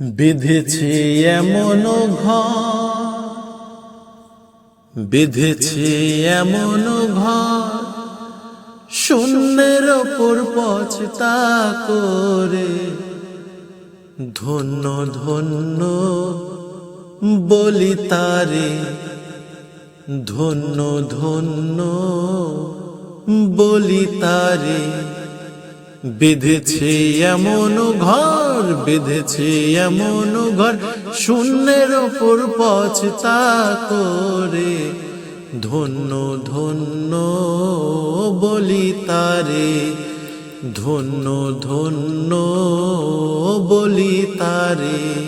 বেঁধেছে এমন ঘর, বেঁধেছে এমন ঘর, শূন্যের ওপর পচতা করে ধন্য ধন্য বলি তারে, ধন্য ধন্য বলি তারে। বেঁধেছে এমন ঘর, বেঁধেছে এমন ঘর। শূন্যের ওপর পচতা করে ধন্য ধন্য বলি তারে। ধন্য ধন্য বলি তারে।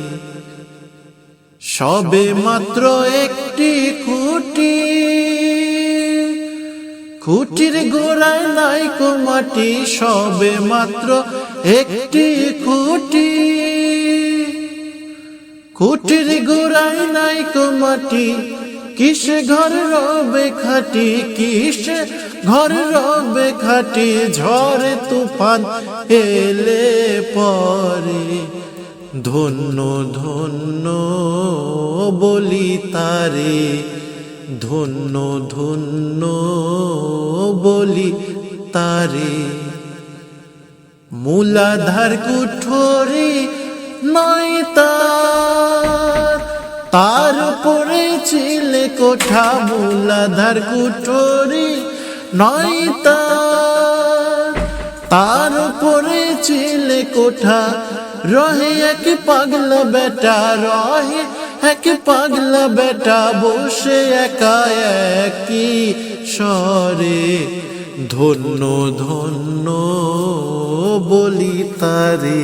সবে মাত্র একটি খুঁটি খুঁটির গোড়ায় নাই মাটি, সবে মাত্র একটি খুঁটি। খুঁটির গোড়ায় নাই মাটি, কিসে ঘর রবে খাটি, কিসে ঘর রবে খাটি, ঝড়ে তুফান এলে পরে ধন্য ধন্য বলি তারে। ধন্য ধন্য বলি তারে। মূলাধার কুঠরি নয় তার তার উপরে ছিলে কোঠা। মূলাধার কুঠরি নয় তার তার উপরে ছিলে কোঠা। রহে এক পাগলা বেটা, রহে এক পাগলা বেটা বসে একা একই সরে ধন্য ধন্য বলি তারে।